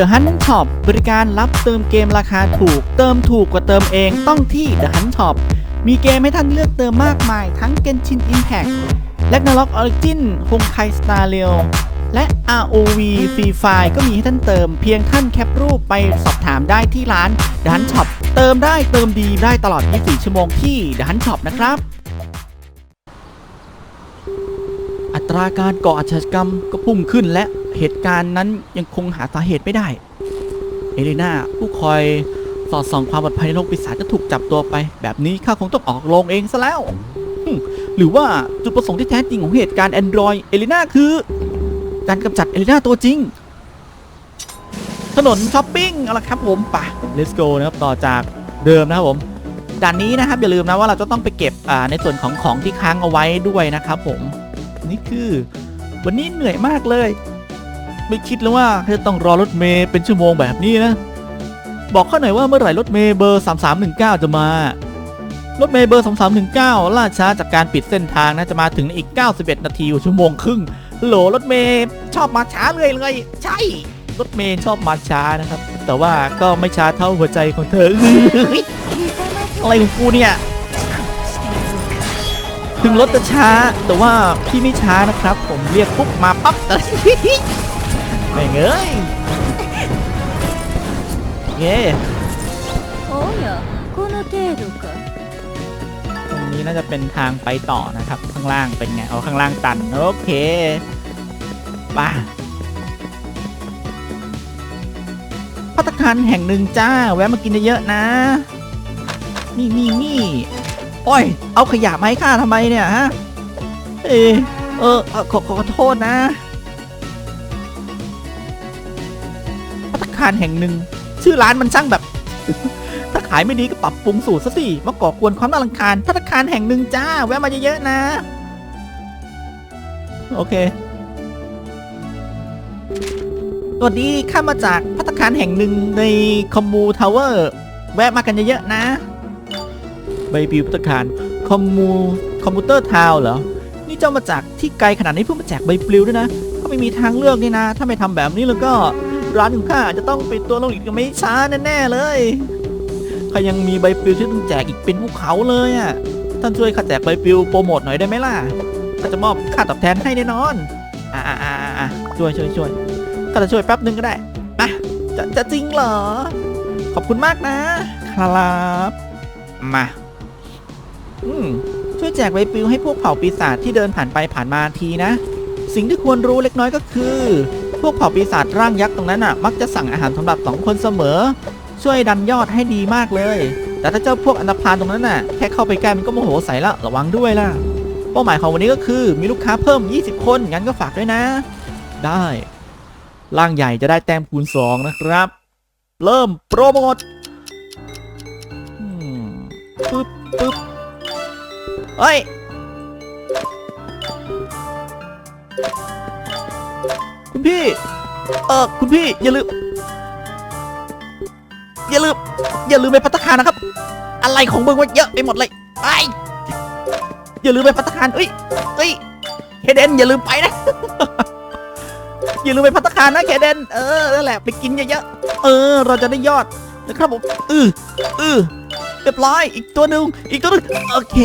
The Hunt Shop บริการรับเติมเกมราคาถูก เติมถูกกว่าเติมเองต้องที่ The Hunt Shop มีเกมให้ท่านเลือกเติมมากมาย ทั้ง Genshin Impact Ragnarok Origin Honkai Star Rail และ ROV Free Fire ก็มีให้ท่านเติม เพียงท่านแคปรูปไปสอบถามได้ที่ร้าน The Hunt Shop เติมได้เติมดีได้ตลอด 24 ชั่วโมงที่ The Hunt Shop นะครับอัตราการก่ออาชญากรรมก็พุ่งขึ้นและ เหตุการณ์นั้นยังคงหาสาเหตุไม่ได้ เอเลนาผู้คอยสอดส่องความปลอดภัยในโลกปีศาจจะถูกจับตัวไป แบบนี้ข้าคงต้องออกโรงเองซะแล้ว หรือว่าจุดประสงค์ที่แท้จริงของเหตุการณ์แอนดรอยเอเลนาคือ การกำจัดเอเลนาตัวจริง ถนนช้อปปิ้งเอาละครับผมไป let's go นะครับต่อจากเดิมนะครับผมด่านนี้นะครับอย่าลืมนะว่าเราจะต้องไปเก็บในส่วนของของที่ค้างเอาไว้ด้วยนะครับผมนี่คือ วันนี้เหนื่อยมากเลย ไม่คิดเลยว่าจะต้องรอรถเมย์เป็นชั่วโมงแบบนี้นะ บอกเขาหน่อยว่าเมื่อไหร่รถเมย์เบอร์ 3319 จะมา รถเมย์เบอร์ 3319ล่าช้าจากการปิดเส้นทางนะจะมาถึงอีก 91 นาทีชั่วโมงครึ่งโหลรถเมย์ชอบมาช้าเลยเลย ใช่ รถเมย์ชอบมาช้านะครับ แต่ว่าก็ไม่ช้าเท่าหัวใจของเธออะไรของกูเนี่ยถึงรถจะช้าแต่ว่าพี่ไม่ช้านะครับ ผมเรียกปุ๊บมาปั๊บเลย ไม่งเงยโอเค おやこの程度か ตรงนี้น่าจะเป็นทางไปต่อนะครับ ข้างล่างเป็นไงเอาข้างล่างตัน โอเคไป่ะพัตตาคารแห่งหนึ่งจ้า แวะมากินเยอะๆนะ นี่นี่นี่โอ้ย เอาขยะมาให้ข้าทำไมเนี่ยฮะ เออเออเอ่อขอขอขอโทษนะ คารแห่งหนึ่ง ชื่อร้านมันช่างแบบ ถ้าขายไม่ดีก็ปรับปรุงสูตรซะสิมาก่อกวนความน่ารำคาญพัตตาคารแห่งหนึ่งจ้า แวะมาเยอะๆนะ โอเคสวัสดีข้ามาจากพัตตาคารแห่งหนึ่งในคอมมูทาวเวอร์แวะมากันเยอะๆนะ ใบปลิวพัตตาคารคอมมูคอมพิวเตอร์ทาวเหรอ นี่เจ้ามาจากที่ไกลขนาดนี้เพื่อมาแจกใบปลิวด้วยนะ ก็ไม่มีทางเลือกนี่นะ ถ้าไม่ทำแบบนี้แล้วก็ ร้านของข้าจะต้องปิดตัวลงอีกไม่ช้าแน่ๆเลยข้ายังมีใบปลิวที่ต้องแจกอีกเป็นภูเขาเลยอะท่านช่วยข้าแจกใบปลิวโปรโมทหน่อยได้ไหมล่ะข้าจะมอบค่าตอบแทนให้แน่นอนอ่าอ่าอ่าช่วยช่วยช่วยข้าจะช่วยแป๊บนึงก็ได้อะจะจะจริงเหรอ ขอบคุณมากนะ ครับมาอืมช่วยแจกใบปลิวให้พวกเผ่าปีศาจที่เดินผ่านไปผ่านมาทีนะ สิ่งที่ควรรู้เล็กน้อยก็คือ วกเผ่าปีศาจร่างยักษ์ตรงนั้นอะ มักจะสั่งอาหารสำหรับสองคนเสมอ ช่วยดันยอดให้ดีมากเลย แต่ถ้าเจ้าพวกอันธพาลตรงนั้นน่ะแค่เข้าไปใกล้มันก็โมโหใส่ละระวังด้วยล่ะ เป้าหมายของวันนี้ก็คือมีลูกค้าเพิ่ม 20 คนงั้นก็ฝากด้วยนะ ได้ร่างใหญ่จะได้แต้มคูณ 2 นะครับ เริ่มโปรโมทปึ๊บปึ๊บเฮ้ย พี่ เออคุณพี่อย่าลืม อย่าลืม อย่าลืมไปพัตตาคารนะครับ อะไรของมึงวะเยอะไปหมดเลยไปอย่าลืมไปพัตตาคารเอ้ยเอ้ยเคเดนอย่าลืมไปนะ อย่าลืมไปพัตตาคารนะเคเดนเออนั่นแหละไปกินเยอะๆเออ เราจะได้ยอดนะครับผมอืออือเรียบร้อยอีกตัวหนึ่งอีกตัวหนึ่งโอเค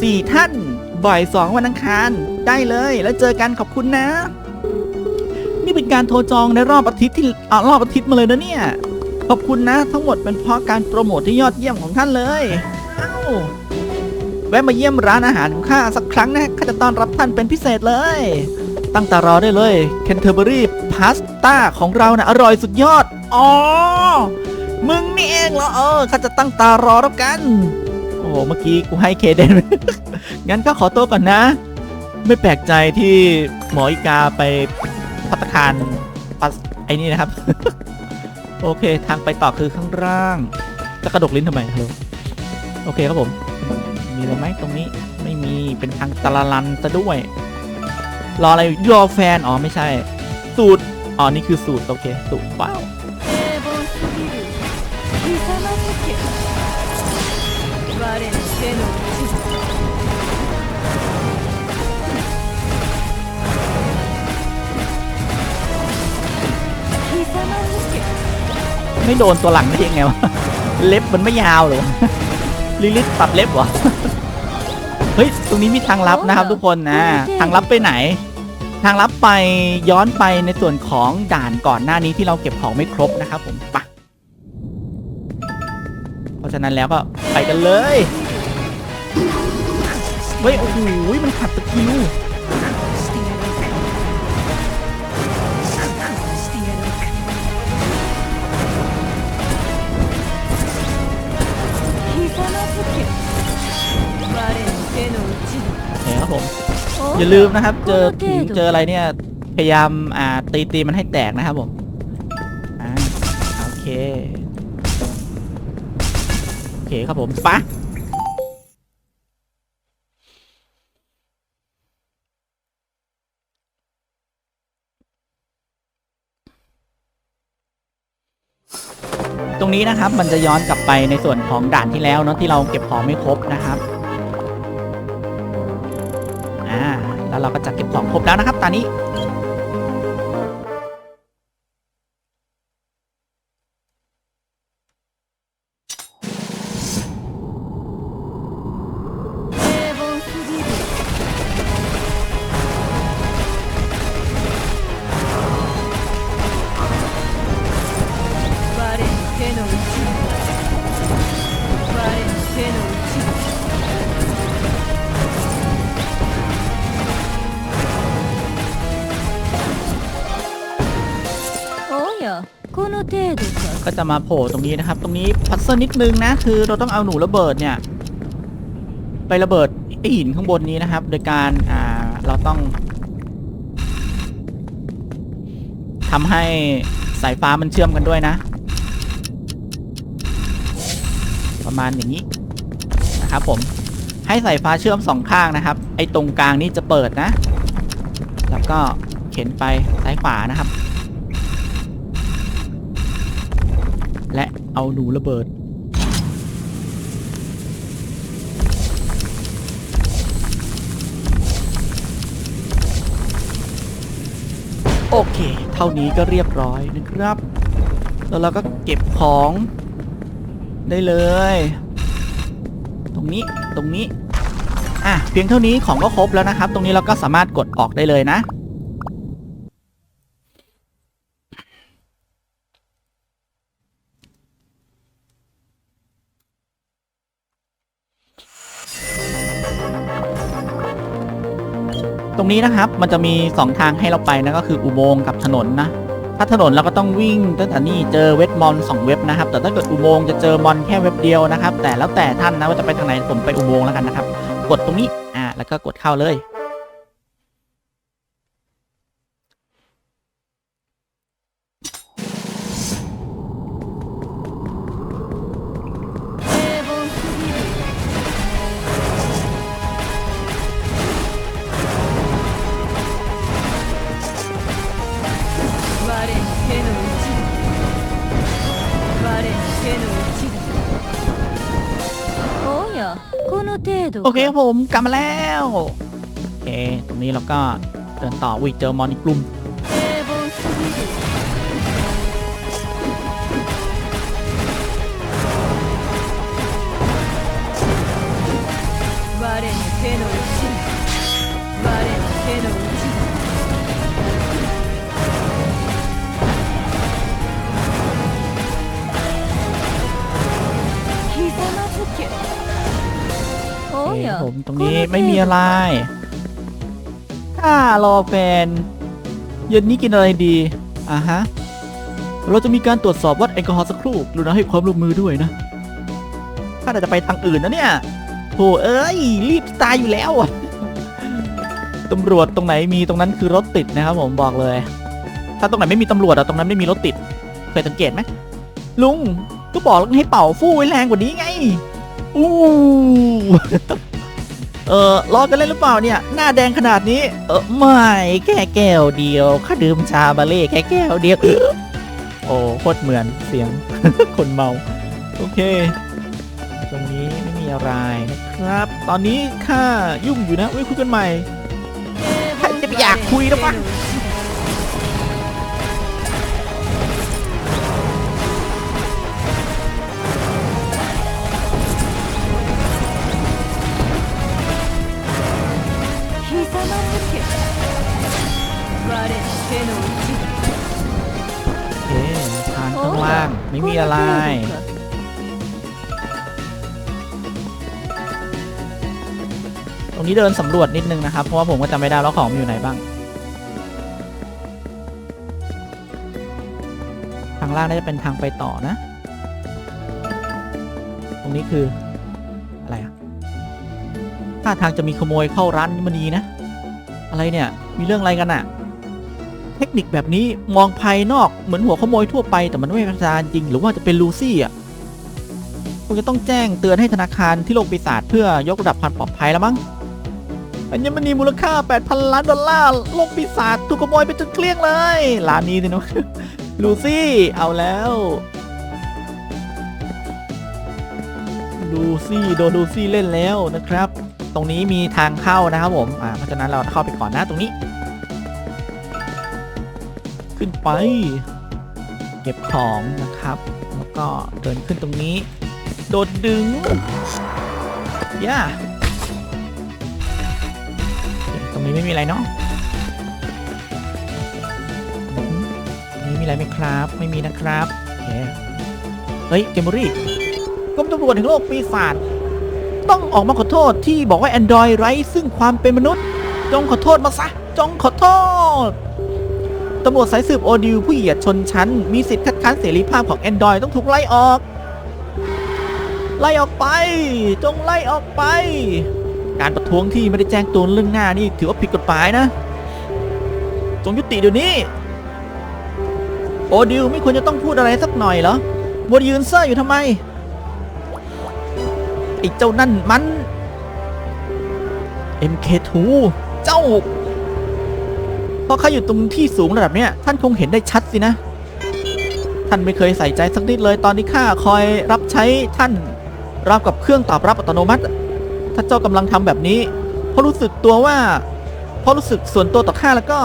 สี่ท่าน บ่ายสองวันอังคาร ได้เลยแล้วเจอกันขอบคุณนะ นี่เป็นการโทรจองในรอบอาทิตย์ที่อ่ารอบอาทิตย์มาเลยนะเนี่ย ขอบคุณนะ ทั้งหมดเป็นเพราะการโปรโมทที่ยอดเยี่ยมของท่านเลยเอ้าแวะมาเยี่ยมร้านอาหารของข้าสักครั้งนะข้าจะต้อนรับท่านเป็นพิเศษเลย ตั้งตารอได้เลยเคนเทอร์เบอรี่พาสต้าของเรานะ่ะอร่อยสุดยอด อ๋อ มึงนี่เองเหรอเออข้าจะตั้งตารอแล้วกัน หเมื่อกี้กูให้เคเดน งั้นก็ขอตัวก่อนนะ ไม่แปลกใจที่หมออีกาไปพัตตาคารปัสไอ้นี่นะครับ โอเคทางไปต่อคือข้างล่าง จะกระดกลิ้นทำไมฮัลโหลโอเคครับผม มีอะไรไหมตรงนี้ไม่มีเป็นทางตะลลันซะด้วย รออะไรรอแฟน อ๋อ ไม่ใช่ สูตร อ๋อ นี่คือสูตร โอเค สูตรว้าว ไม่โดนตัวหลังได้ยังไงวะ เล็บมันไม่ยาวหรอลิลิตปรับเล็บวะเฮ้ย ตรงนี้มีทางลับนะครับทุกคนนะ ทางลับไปไหน ทางลับไปย้อนไปในส่วนของด่านก่อนหน้านี้ที่เราเก็บของไม่ครบนะครับผมปะเพราะฉะนั้นแล้วก็ไปกันเลย เฮ้ย โอ้โห มันขัดตะกิวโอเคครับผม อย่าลืมนะครับ เจอผีเจออะไรเนี่ย พยายามอ่าตีตีมันให้แตกนะครับผมอ่าโอเค โอเคครับผมปะ นี้นะครับมันจะย้อนกลับไปในส่วนของด่านที่แล้วเนาะที่เราเก็บของไม่ครบนะครับอ่าแล้วเราก็จะเก็บของครบแล้วนะครับ ตอนนี้ ก็จะมาโผล่ตรงนี้นะครับ ตรงนี้พัซเซิลนิดนึงนะ คือเราต้องเอาหนูระเบิดเนี่ย ไประเบิดไอหินข้างบนนี้นะครับ โดยการอ่าเราต้องทำให้สายฟ้ามันเชื่อมกันด้วยนะ ประมาณอย่างนี้นะครับผมให้สายฟ้าเชื่อมสองข้างนะครับ ไอ้ตรงกลางนี่จะเปิดนะ แล้วก็เข็นไปซ้ายขวานะครับ และ เอาหนูระเบิด โอเค เท่านี้ก็เรียบร้อยนะครับ แล้วเราก็เก็บของได้เลย ตรงนี้ตรงนี้อะเพียงเท่านี้ของก็ครบแล้วนะครับ ตรงนี้เราก็สามารถกดออกได้เลยนะ รงนี้นะครับ มันจะมี 2 ทางให้เราไปนะก็คืออุโมงค์กับถนนนะ ถ้าถนนเราก็ต้องวิ่งตั้งแต่นี่เจอเว็บมอน2เว็บนะครับ แต่ถ้าเกิดอุโมงค์จะเจอมอนแค่เว็บเดียวนะครับ แต่แล้วแต่ท่านนะว่าจะไปทางไหนผมไปอุโมงค์แล้วกันนะครับ กดตรงนี้อ่าแล้วก็กดเข้าเลย 程度โอเคครับผมกลับมาแล้ว โอเค ตรงนี้เราก็เดินต่อวิเจอมอนอีกกลุ่ม ตรงนี้ไม่มีอะไรถ้ารอแฟน เย็นนี้กินอะไรดีอ่าฮะ เราจะมีการตรวจสอบวัดแอลกอฮอล์สักครู่กรุณาให้ความร่วมมือด้วยนะถ้าเราจะไปทางอื่นนะเนี่ยโถเอ้ย รีบตายอยู่แล้วอะตำรวจตรงไหนมีตรงนั้นคือรถติดนะครับผมบอกเลย ถ้าตรงไหนไม่มีตำรวจอะตรงนั้นไม่มีรถติด เคยสังเกตไหมลุงก็บอกแล้วให้เป่าฟู่ไว้แรงกว่านี้ไง อู้ เออล้อกันเล่นหรือเปล่าเนี่ย หน้าแดงขนาดนี้ เออไม่แค่แก้วเดียวข้าดื่มชาบาเล่แค่แก้วเดียว โอ้โคตรเหมือนเสียง คนเมา โอเค ตรงนี้ไม่มีอะไรนะครับ ตอนนี้ข้ายุ่งอยู่นะไว้คุยกันใหม่ใครจะไปอยากคุยแล้ววะ ไม่มีอะไร ตรงนี้เดินสำรวจนิดนึงนะครับ เพราะว่าผมก็จำไม่ได้แล้วของมันอยู่ไหนบ้าง ทางล่างน่าจะเป็นทางไปต่อนะ ตรงนี้คือ อะไรอะถ้าทางจะมีขโมยเข้าร้านมันดีนะ อะไรเนี่ย มีเรื่องอะไรกันอะ เทคนิคแบบนี้มองภายนอกเหมือนหัวขโมยทั่วไปแต่มันไม่เป็นประธานจริง หรือว่าจะเป็นลูซี่อะคงจะต้องแจ้งเตือนให้ธนาคารที่โลกปีศาจเพื่อยกระดับความปลอดภัยแล้วมั้งอัญมณีมูลค่า 8,000 ล้านดอลลาร์โลกปีศาจถูกขโมยไปจนเกลี้ยงเลยร้านนี้สินะลูซี่เอาแล้วลูซี่โดนลูซี่เล่นแล้วนะครับ ตรงนี้มีทางเข้านะครับผม อ่าเพราะฉะนั้นเราเข้าไปก่อนนะตรงนี้ ขึ้นไป เก็บของนะครับ แล้วก็เดินขึ้นตรงนี้ โดดดึงย่าตรงนี้ไม่มีอะไรเนาะตรงนี้มีอะไรไหมครับ ไม่มีนะครับโอเคเฮ้ย เกมบรี่กรมตำรวจแห่งโลกปีศาจต้องออกมาขอโทษที่บอกว่า Android ไร้ซึ่งความเป็นมนุษย์ จงขอโทษมาซะ จงขอโทษ ตำรวจสายสืบโอดิวผู้เหยียดชนชั้น มีสิทธิ์คัดค้านเสรีภาพของ Android ต้องถูกไล่ออก ไล่ออกไป จงไล่ออกไป การประท้วงที่ไม่ได้แจ้งตือนเรื่องหน้านี่ถือว่าผิดกฎหมายนะ จงยุติเดี๋ยวนี้ โอดิวไม่ควรจะต้องพูดอะไรสักหน่อยเหรอวัวยืนเซ่ออยู่ทำไมไอ้เจ้านั่นมัน MK2 เจ้า พอเขาอยู่ตรงที่สูงระดับเนี้ยท่านคงเห็นได้ชัดสินะ ท่านไม่เคยใส่ใจสักนิดเลยตอนที่ข้าคอยรับใช้ท่านรับกับเครื่องตอบรับอัตโนมัติ ถ้าเจ้ากำลังทำแบบนี้เพราะรู้สึกตัวว่าเพราะรู้สึกส่วนตัวต่อข้าแล้วก็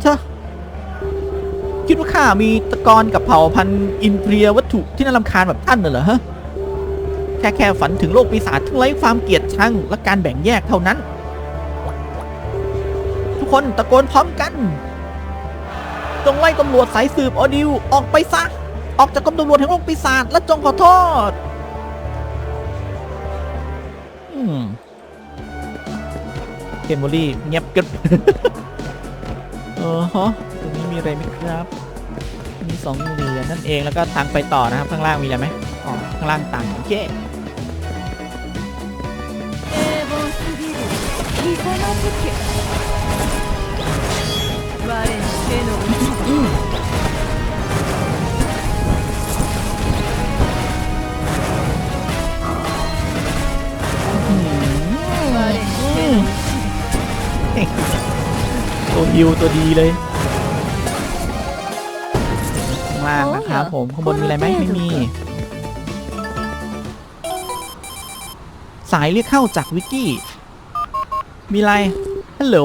เชอะคิดว่าข้ามีตะกอนกับเผ่าพันธุ์อินเพียวัตถุที่น่ารำคาญแบบท่านน่ะเหรอฮะแค่แค่ฝันถึงโลกปีศาจที่ไร้ความเกลียดชังและการแบ่งแยกเท่านั้น คนตะโกนพร้อมกัน จงไล่ตำรวจสายสืบออดิวออกไปซะ ออกจากกรมตำรวจแห่งโลกปีศาจและจงขอโทษ อืมเกมโมลี่เงียบกึบ เออฮะตรงนี้มีอะไรไหมครับ มีสองเหรียญนั่นเองแล้วก็ทางไปต่อนะครับ ข้างล่างมีอะไรไหมอ๋อข้างล่างต่างโอเค 平凡すぎる ひざまずけ我手の内 อืม 我手の内 ตัวฮิวตัวดีเลย ข้างล่างนะครับผม ข้างบนมีอะไรไหมไม่มี สายเรียกเข้าจากวิกกี้ มีอะไร ฮัลโหล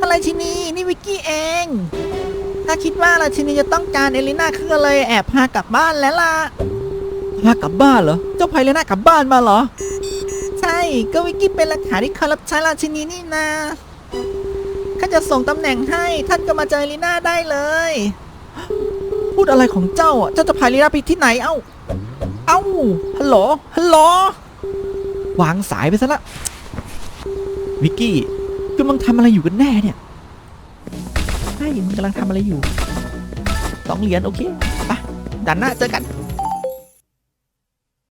อะไรชินีนี่วิกกี้เอง ถ้าคิดว่าราชินีจะต้องการเอลิน่าคือเลยแอบพากลับบ้านแล้วล่ะพากลับบ้านเหรอ เจ้าพายเลน่ากลับบ้านมาเหรอ ใช่ ก็วิกกี้เป็นหลักฐานที่เขารับใช้ราชินีนี่นาข้าจะส่งตำแหน่งให้ท่านก็มาเจอเอลิน่าได้เลย พูดอะไรของเจ้าอะ เจ้าจะพายลีน่าไปที่ไหนเอ้า เอ้า ฮัลโหล ฮัลโหล วางสายไปซะละ วิกกี้ กำลังทำอะไรอยู่กันแน่เนี่ยใช่มึงกำลังทำอะไรอยู่สองเหรียญโอเคไปดันหน้าเจอกัน